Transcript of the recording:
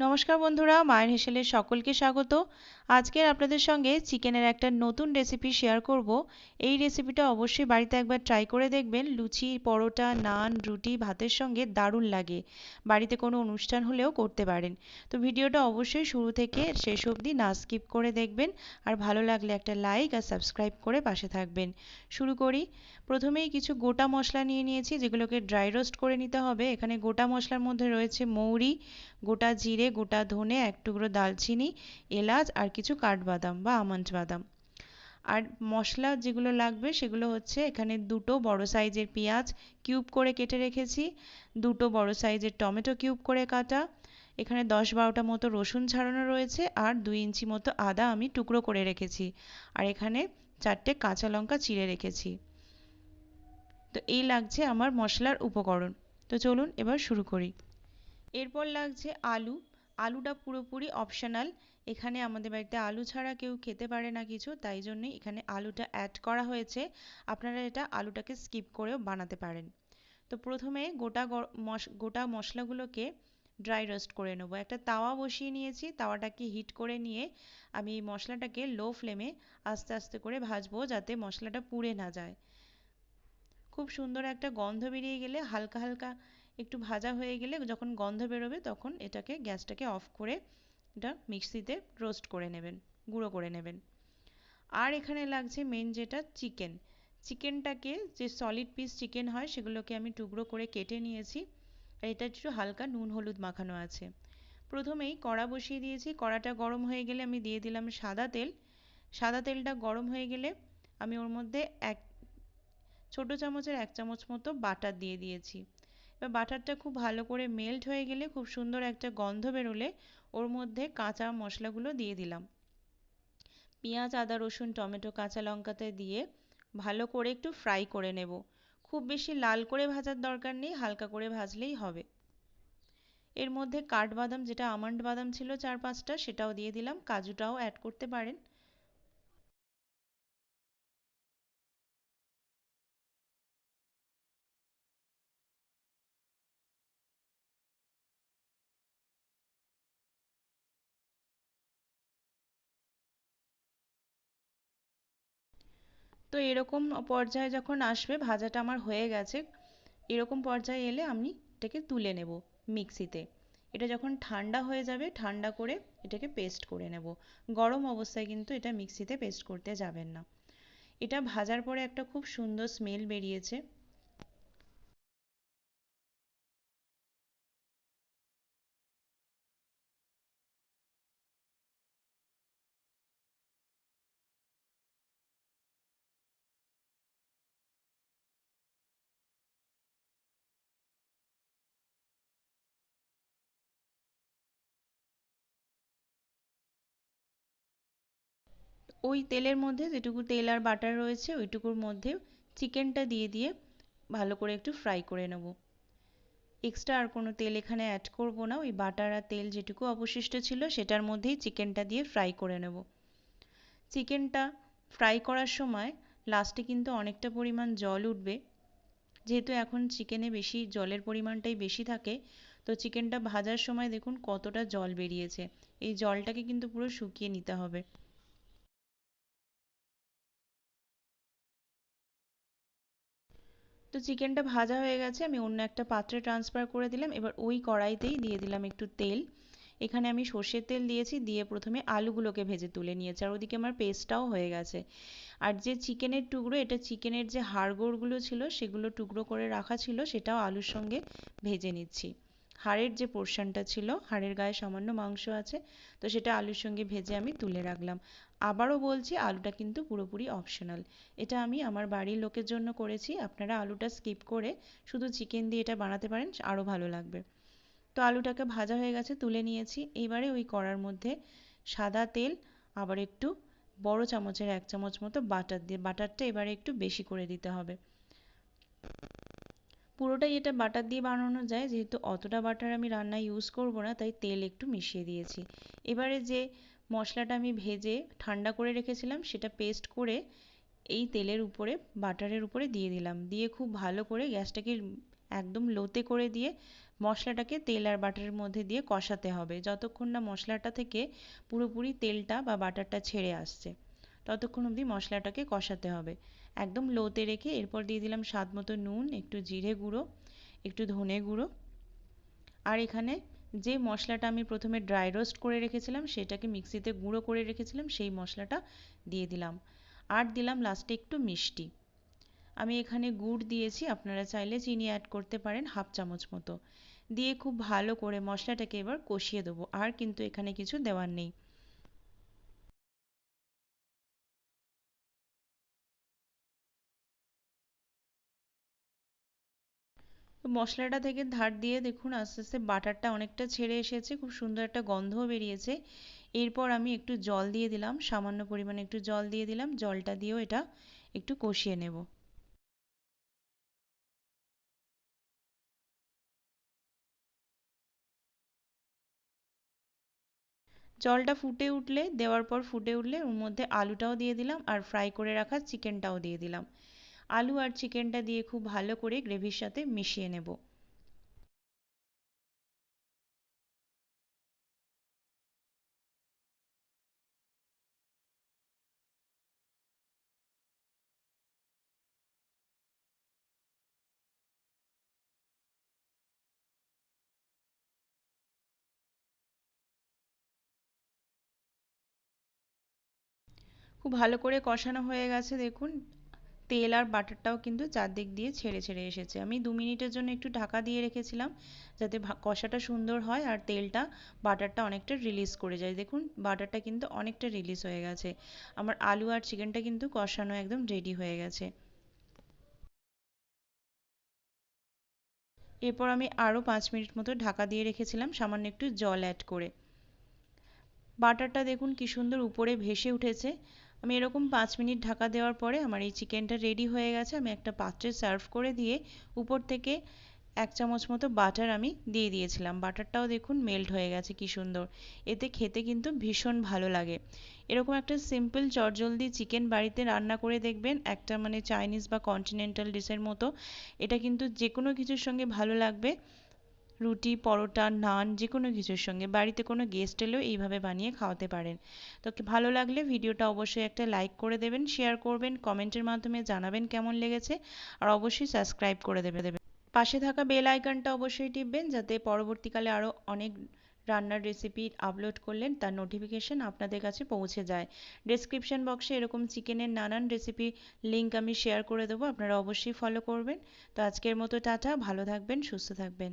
নমস্কার বন্ধুরা, মায়ের হেসেলের সকলকে স্বাগত। আজকের আপনাদের সঙ্গে চিকেনের একটা নতুন রেসিপি শেয়ার করব। এই রেসিপিটা অবশ্যই বাড়িতে একবার ট্রাই করে দেখবেন। লুচি, পরোটা, নান, রুটি, ভাতের সঙ্গে দারুণ লাগে। বাড়িতে কোনো অনুষ্ঠান হলেও করতে পারেন। তো ভিডিওটা অবশ্যই শুরু থেকে শেষ অবধি না স্কিপ করে দেখবেন। আর ভালো লাগলে একটা লাইক আর সাবস্ক্রাইব করে পাশে থাকবেন। শুরু করি। প্রথমেই কিছু গোটা মশলা নিয়ে নিয়েছি, যেগুলোকে ড্রাই রোস্ট করে নিতে হবে। এখানে গোটা মশলার মধ্যে রয়েছে মৌরি গোটা জিরে, গোটা ধনে, এক টুকরো দালচিনি, এলাচ আর কিছু কাঠবাদাম বা আমন্ড বাদাম আর মশলা যেগুলো লাগবে সেগুলো হচ্ছে এখানে দুটো বড় সাইজের পেঁয়াজ কিউব করে কেটে রেখেছি, দুটো বড় সাইজের টমেটো কিউব করে কাটা, এখানে দশ বারোটা মতো রসুন ছাড়ানো রয়েছে আর দুই ইঞ্চি মতো আদা আমি টুকরো করে রেখেছি। আর এখানে চারটে কাঁচা লঙ্কা চিড়ে রেখেছি। তো এই লাগছে আমার মশলার উপকরণ। তো চলুন এবার শুরু করি। এরপর লাগছে আলু। আলুটা পুরোপুরি অপশনাল এখানে আমাদের বাড়িতে আলু ছাড়া কেউ খেতে পারে না কিছু, তাই জন্যই এখানে আলুটা অ্যাড করা হয়েছে। আপনারা এটা আলুটাকে স্কিপ করেও বানাতে পারেন। তো প্রথমে গোটা গোটা মশলাগুলোকে ড্রাই রোস্ট করে নেব। একটা তাওয়া বসিয়ে নিয়েছি, তাওয়াটাকে হিট করে নিয়ে আমি এই মশলাটাকে লো ফ্লেমে আস্তে আস্তে করে ভাজবো যাতে মশলাটা পুড়ে না যায়। খুব সুন্দর একটা গন্ধ বেরিয়ে গেলে হালকা হালকা একটু ভাজা হয়ে গেলে যখন গন্ধ বেরোবে তখন এটাকে গ্যাসটাকে অফ করে এটা মিক্সিতে রোস্ট করে নেবেন, গুঁড়ো করে নেবেন। আর এখানে লাগছে মেন যেটা চিকেন। চিকেনটাকে যে সলিড পিস চিকেন হয় সেগুলোকে আমি টুকরো করে কেটে নিয়েছি। আর এটা একটু হালকা নুন হলুদ মাখানো আছে। প্রথমেই কড়া বসিয়ে দিয়েছি। কড়াটা গরম হয়ে গেলে আমি দিয়ে দিলাম সাদা তেল। সাদা তেলটা গরম হয়ে গেলে আমি ওর মধ্যে এক, ছোটো চামচের এক চামচ মতো বাটার দিয়ে দিয়েছি। এবার বাটারটা খুব ভালো করে মেল্ট হয়ে গেলে খুব সুন্দর একটা গন্ধ বেরোলে ওর মধ্যে কাঁচা মশলাগুলো দিয়ে দিলাম। পেঁয়াজ, আদা, রসুন, টমেটো, কাঁচা লঙ্কাতে দিয়ে ভালো করে একটু ফ্রাই করে নেব। খুব বেশি লাল করে ভাজার দরকার নেই, হালকা করে ভাজলেই হবে। এর মধ্যে কাঠবাদাম, যেটা আমন্ড বাদাম ছিল চার পাঁচটা, সেটাও দিয়ে দিলাম। কাজুটাও অ্যাড করতে পারেন। তো এরকম পর্যায়ে যখন আসবে, ভাজাটা আমার হয়ে গেছে, এরকম পর্যায়ে এলে আমি এটাকে তুলে নেব মিক্সিতে। এটা যখন ঠান্ডা হয়ে যাবে, ঠান্ডা করে এটাকে পেস্ট করে নেব। গরম অবস্থায় কিন্তু এটা মিক্সিতে পেস্ট করতে যাবেন না। এটা ভাজার পরে একটা খুব সুন্দর স্মেল বেরিয়েছে। ওই তেলের মধ্যে যেটুকু তেল আর বাটার রয়েছে, ওইটুকুর মধ্যে চিকেনটা দিয়ে দিয়ে ভালো করে একটু ফ্রাই করে নেব। এক্সট্রা আর কোনো তেল এখানে অ্যাড করব না, ওই বাটার আর তেল যেটুকু অবশিষ্ট ছিল সেটার মধ্যেই চিকেনটা দিয়ে ফ্রাই করে নেব। চিকেনটা ফ্রাই করার সময় লাস্টে কিন্তু অনেকটা পরিমাণ জল উঠবে। যেহেতু এখন চিকেনে বেশি, জলের পরিমাণটাই বেশি থাকে, তো চিকেনটা ভাজার সময় দেখুন কতটা জল বেরিয়েছে। এই জলটাকে কিন্তু পুরো শুকিয়ে নিতে হবে। তো চিকেনটা ভাজা হয়ে গেছে, আমি অন্য একটা পাত্রে ট্রান্সফার করে দিলাম। এবার ওই কড়াইতেই দিয়ে দিলাম একটু তেল। এখানে আমি সর্ষের তেল দিয়েছি, দিয়ে প্রথমে আলুগুলোকে ভেজে তুলে নিয়েছি, আর ওদিকে আমার পেস্টটাও হয়ে গেছে। আর যে চিকেনের টুকরো, এটা চিকেনের যে হাড়গোড়গুলো ছিল, সেগুলো টুকরো করে রাখা ছিল, সেটাও আলুর সঙ্গে ভেজে নিচ্ছি। হাড়ের যে পোর্শনটা ছিল, হাড়ের গায়ে সামান্য মাংস আছে, তো সেটা আলুর সঙ্গে ভেজে আমি তুলে রাখলাম। আবারও বলছি, আলুটা কিন্তু পুরোপুরি অপশনাল এটা আমি আমার বাড়ির লোকের জন্য করেছি, আপনারা আলুটা স্কিপ করে শুধু চিকেন দিয়ে এটা বানাতে পারেন, আরও ভালো লাগবে। তো আলুটাকে ভাজা হয়ে গেছে, তুলে নিয়েছি। এইবারে ওই কড়ার মধ্যে সাদা তেল, আবার একটু বড় চামচের এক চামচ মতো বাটার দিয়ে, বাটারটা এবারে একটু বেশি করে দিতে হবে। পুরোটাই এটা বাটার দিয়ে বানানো যায়। যেহেতু অতটা বাটার আমি রান্নায় ইউজ করব না, তাই তেল একটু মিশিয়ে দিয়েছি। এবারে যে মশলাটা আমি ভেজে ঠান্ডা করে রেখেছিলাম, সেটা পেস্ট করে এই তেলের উপরে, বাটারের উপরে দিয়ে দিলাম। দিয়ে খুব ভালো করে গ্যাসটাকে একদম লোতে করে দিয়ে মশলাটাকে তেল আর বাটারের মধ্যে দিয়ে কষাতে হবে। যতক্ষণ না মশলাটা থেকে পুরোপুরি তেলটা বা বাটারটা ছেড়ে আসছে, ততক্ষণ অবধি মশলাটাকে কষাতে হবে। একদম লোতে রেখে এরপর দিয়ে দিলাম স্বাদ মতো নুন, একটু জিরে গুঁড়ো, একটু ধনে গুঁড়ো। আর এখানে যে মশলাটা আমি প্রথমে ড্রাই রোস্ট করে রেখেছিলাম, সেটাকে মিক্সিতে গুঁড়ো করে রেখেছিলাম, সেই মশলাটা দিয়ে দিলাম। আর দিলাম লাস্টে একটু মিষ্টি। আমি এখানে গুড় দিয়েছি, আপনারা চাইলে চিনি অ্যাড করতে পারেন, হাফ চামচ মতো। দিয়ে খুব ভালো করে মশলাটাকে এবার কষিয়ে দেবো, আর কিন্তু এখানে কিছু দেওয়ার নেই। মশলাটা থেকে ধার দিয়ে দেখুন আস্তে আস্তে বাটারটা অনেকটা ছেড়ে এসেছে, খুব সুন্দর একটা গন্ধও বেরিয়েছে। এরপর আমি একটু জল দিয়ে দিলাম, সামান্য পরিমাণে একটু জল দিয়ে দিলাম, জলটা দিয়েও এটা একটু কষিয়ে নেব। জলটা ফুটে উঠলে, দেওয়ার পর ফুটে উঠলে ওর মধ্যে আলুটাও দিয়ে দিলাম আর ফ্রাই করে রাখা চিকেনটাও দিয়ে দিলাম। আলু আর চিকেনটা দিয়ে খুব ভালো করে গ্রেভির সাথে মিশিয়ে নেব। খুব ভালো করে কষানো হয়ে গেছে, দেখুন। তেল আর বাটারটাও কিন্তু চারদিক দিয়ে ছেড়ে ছেড়ে এসেছে। আমি দু মিনিটের জন্য একটু ঢাকা দিয়ে রেখেছিলাম যাতে কষাটা সুন্দর হয় আর তেলটা, বাটারটা অনেকটা রিলিজ করে যায়। দেখুন, বাটারটা কিন্তু অনেকটা রিলিজ হয়ে গেছে। আমার আলু আর চিকেনটা কিন্তু কষানো একদম রেডি হয়ে গেছে। এরপর আমি আরও পাঁচ মিনিট মতো ঢাকা দিয়ে রেখেছিলাম, সামান্য একটু জল অ্যাড করে। বাটারটা দেখুন কি সুন্দর উপরে ভেসে উঠেছে। আমি এরকম পাঁচ মিনিট ঢাকা দেওয়ার পরে আমার এই চিকেনটা রেডি হয়ে গেছে। আমি একটা পাত্রে সার্ভ করে দিয়ে উপর থেকে এক চামচ মতো বাটার আমি দিয়ে দিয়েছিলাম। বাটারটাও দেখুন মেল্ট হয়ে গেছে, কি সুন্দর। এতে খেতে কিন্তু ভীষণ ভালো লাগে। এরকম একটা সিম্পল চটজলদি চিকেন বাড়িতে রান্না করে দেখবেন, একটা মানে চাইনিজ বা কন্টিনেন্টাল ডিশের মতো, এটা কিন্তু যে কোনো কিছুর সঙ্গে ভালো লাগবে। রুটি, পরোটা, নান যে কোনো কিছুর সঙ্গে। বাড়িতে কোনো গেস্ট এলেও এইভাবে বানিয়ে খাওয়াতে পারেন। তো ভালো লাগলে ভিডিওটা অবশ্যই একটা লাইক করে দেবেন শেয়ার করবেন কমেন্টের মাধ্যমে জানাবেন কেমন লেগেছে, আর অবশ্যই সাবস্ক্রাইব করে দেবে দেবেন। পাশে থাকা বেল আইকনটা অবশ্যই টিপবেন, যাতে পরবর্তীকালে আরও অনেক রান্নার রেসিপি আপলোড করলেন, তার নোটিফিকেশন আপনাদের কাছে পৌঁছে যায়। ডেসক্রিপশন বক্সে এরকম চিকেনের নানান রেসিপি লিঙ্ক আমি শেয়ার করে দেবো, আপনারা অবশ্যই ফলো করবেন। তো আজকের মতো টাটা, ভালো থাকবেন, সুস্থ থাকবেন।